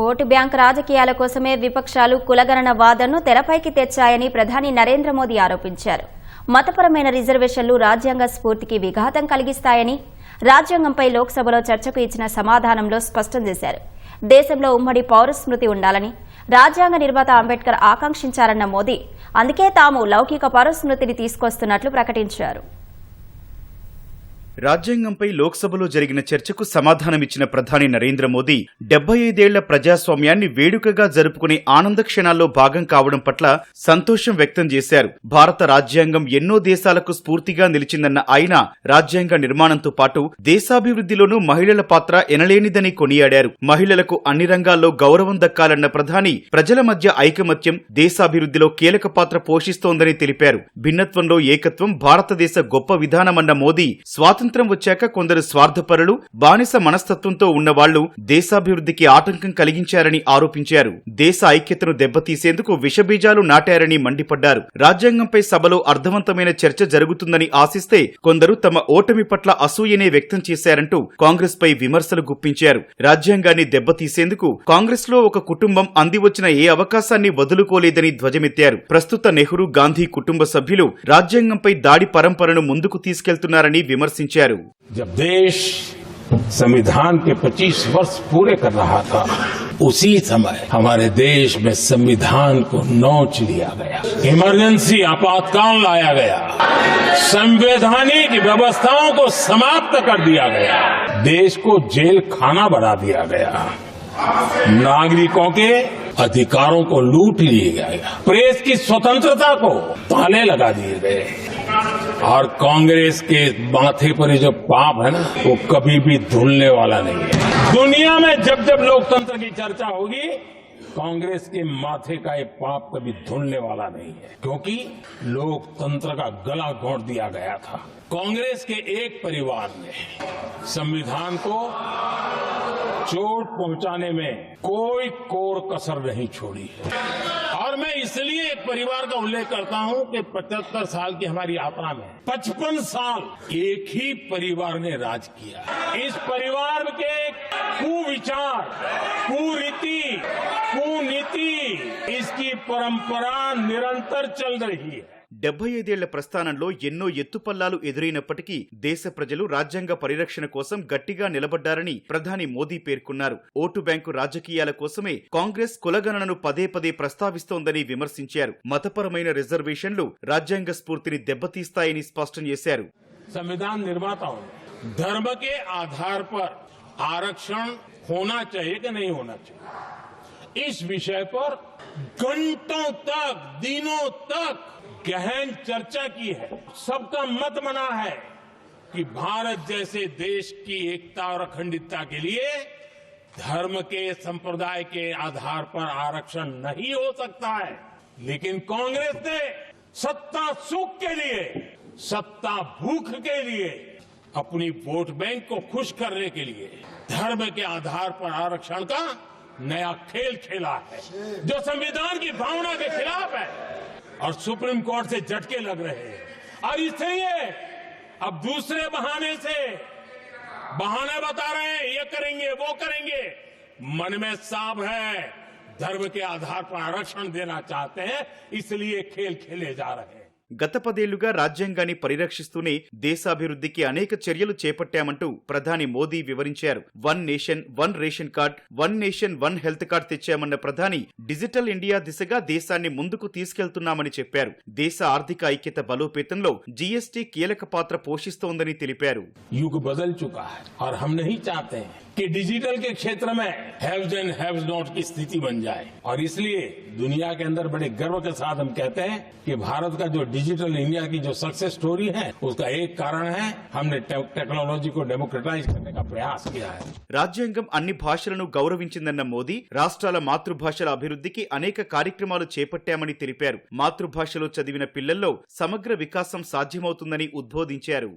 Vote bank రాజకీయాల కోసమే విపక్షాలు కులగణన వాదనను తెరపైకి తెచ్చాయని ప్రధాని నరేంద్ర మోదీ ఆరోపించారు. మతపరమైన రిజర్వేషన్లు రాజ్యాంగ స్ఫూర్తికి విఘాతం కలిగిస్తాయని రాజ్యాంగంపై లోక్సభలో చర్చకు ఇచ్చిన సమాధానంలో స్పష్టం చేశారు. దేశంలో ఉమ్మడి పౌరస్మృతి ఉండాలని రాజ్యాంగ నిర్మాత అంబేద్కర్ ఆకాంక్షించారన్న మోదీ అందుకే తాము లౌకిక పౌరస్మృతిని తీసుకొస్తున్నట్లు ప్రకటించారు. రాజ్యాంగంపై లోక్సభలో జరిగిన చర్చకు సమాధానమిచ్చిన ప్రధాని నరేంద్ర మోదీ డెబ్బై ఐదేళ్ళ ప్రజాస్వామ్యాన్ని వేడుకగా జరుపుకునే ఆనంద క్షణాల్లో భాగం కావడం పట్ల సంతోషం వ్యక్తం చేశారు. భారత రాజ్యాంగం ఎన్నో దేశాలకు స్ఫూర్తిగా నిలిచిందన్న ఆయన రాజ్యాంగ నిర్మాణంతో పాటు దేశాభివృద్ధిలోనూ మహిళల పాత్ర ఎనలేనిదని కొనియాడారు. మహిళలకు అన్ని రంగాల్లో గౌరవం దక్కాలన్న ప్రధాని ప్రజల మధ్య ఐకమత్యం దేశాభివృద్ధిలో కీలక పాత్ర పోషిస్తోందని తెలిపారు. భిన్నత్వంలో ఏకత్వం భారతదేశ గొప్ప విధానమన్న మోదీ స్వాతంత్ర్యం వచ్చాక కొందరు స్వార్థపరులు బానిస మనస్తత్వంతో ఉన్నవాళ్ళు దేశాభివృద్ధికి ఆటంకం కలిగించారని ఆరోపించారు. దేశ ఐక్యతను దెబ్బతీసేందుకు విషబీజాలు నాటారని మండిపడ్డారు. రాజ్యాంగంపై సభలో అర్థవంతమైన చర్చ జరుగుతుందని ఆశిస్తే కొందరు తమ ఓటమి పట్ల అసూయనే వ్యక్తం చేశారంటూ కాంగ్రెస్ పై విమర్శలు గుప్పించారు. రాజ్యాంగాన్ని దెబ్బతీసేందుకు కాంగ్రెస్లో ఒక కుటుంబం అందివచ్చిన ఏ అవకాశాన్ని వదులుకోలేదని ధ్వజమెత్తారు. ప్రస్తుత నెహ్రూ గాంధీ కుటుంబ సభ్యులు రాజ్యాంగంపై దాడి పరంపరను ముందుకు తీసుకెళ్తున్నారని విమర్శించారు. जब देश संविधान के 25 वर्ष पूरे कर रहा था, उसी समय हमारे देश में संविधान को नोच लिया गया। इमरजेंसी आपातकाल लाया गया। संवैधानिक व्यवस्थाओं को समाप्त कर दिया गया। देश को जेल खाना बना दिया गया। नागरिकों के अधिकारों को लूट लिया गया प्रेस की स्वतंत्रता को ताले लगा दिए गए। और कांग्रेस के माथे पर जो पाप है ना, वो कभी भी धुलने वाला नहीं है। दुनिया में जब जब लोकतंत्र की चर्चा होगी, कांग्रेस के माथे का ये पाप कभी धुलने वाला नहीं है। क्योंकि लोकतंत्र का गला घोंट दिया गया था। कांग्रेस के एक परिवार ने संविधान को चोट पहुँचाने में कोई कोर कसर नहीं छोड़ी। है और मैं इसलिए एक परिवार का उल्लेख करता हूँ कि 75 साल की हमारी यात्रा में 55 साल एक ही परिवार ने राज किया। इस परिवार के कुविचार, कुरीति, कुनीति, इसकी परंपरा निरंतर चल रही है। డెబ్బై ఐదేళ్ల ప్రస్థానంలో ఎన్నో ఎత్తుపల్లాలు ఎదురైనప్పటికీ దేశ ప్రజలు రాజ్యాంగ పరిరక్షణ కోసం గట్టిగా నిలబడ్డారని ప్రధాని మోదీ పేర్కొన్నారు ఓటు బ్యాంకు రాజకీయాల కోసమే కాంగ్రెస్ కులగణనను పదే పదే ప్రస్తావిస్తోందని విమర్శించారు మతపరమైన రిజర్వేషన్లు రాజ్యాంగ స్ఫూర్తిని దెబ్బతీస్తాయని స్పష్టం చేశారు संविधान निर्माताओं ने धर्म के आधार पर आरक्षण होना चाहिए कि नहीं होना चाहिए इस विषय पर घंटों तक, दिनों तक गहन चर्चा की है। सबका मत बना है कि भारत जैसे देश की एकता और अखंडितता के लिए धर्म के, संप्रदाय के आधार पर आरक्षण नहीं हो सकता है। लेकिन कांग्रेस ने सत्ता सुख के लिए, सत्ता भूख के लिए अपनी वोट बैंक को खुश करने के लिए धर्म के आधार पर आरक्षण का नया खेल खेला है, जो संविधान की भावना के खिलाफ है। और सुप्रीम कोर्ट से झटके लग रहे हैं। और इसलिए अब दूसरे बहाने से बहाने बता रहे हैं, ये करेंगे, वो करेंगे। मन में साफ़ है, धर्म के आधार पर आरक्षण देना चाहते हैं, इसलिए खेल खेले जा रहे हैं। గత పదేళ్లుగా రాజ్యాంగాన్ని పరిరక్షిస్తూనే దేశాభివృద్ధికి అనేక చర్యలు చేపట్టామంటూ ప్రధాని మోదీ వివరించారు one nation one ration card one nation one health card తెచ్చామన్న ప్రధాని డిజిటల్ ఇండియా దిశగా దేశాన్ని ముందుకు తీసుకెళ్తున్నామని చెప్పారు దేశ ఆర్థిక ఐక్యత బలోపేతంలో జీఎస్టీ కీలక పాత్ర పోషిస్తోందని తెలిపారు युग बदल चुका है और हम नहीं चाहते हैं कि डिजिटल के क्षेत्र में हैव्स एंड हैव्स नॉट की स्थिति बन जाए और इसलिए दुनिया के अंदर बड़े गर्व के साथ हम कहते हैं कि भारत का जो डिजिटल इंडिया की जो सक्सेस स्टोरी है उसका एक कारण है हमने टे- टेक्नोलॉजी को डेमोक्रेटाइज करने का प्रयास किया है రాజ్యాంగం అన్ని భాషలను గౌరవించిందన్న మోదీ రాష్ట్రాల మాతృభాషల అభివృద్ధికి అనేక కార్యక్రమాలు చేపట్టామని తెలిపారు మాతృభాషలో చదివిన పిల్లల్లో సమగ్ర వికాసం సాధ్యమవుతుందని ఉద్బోధించారు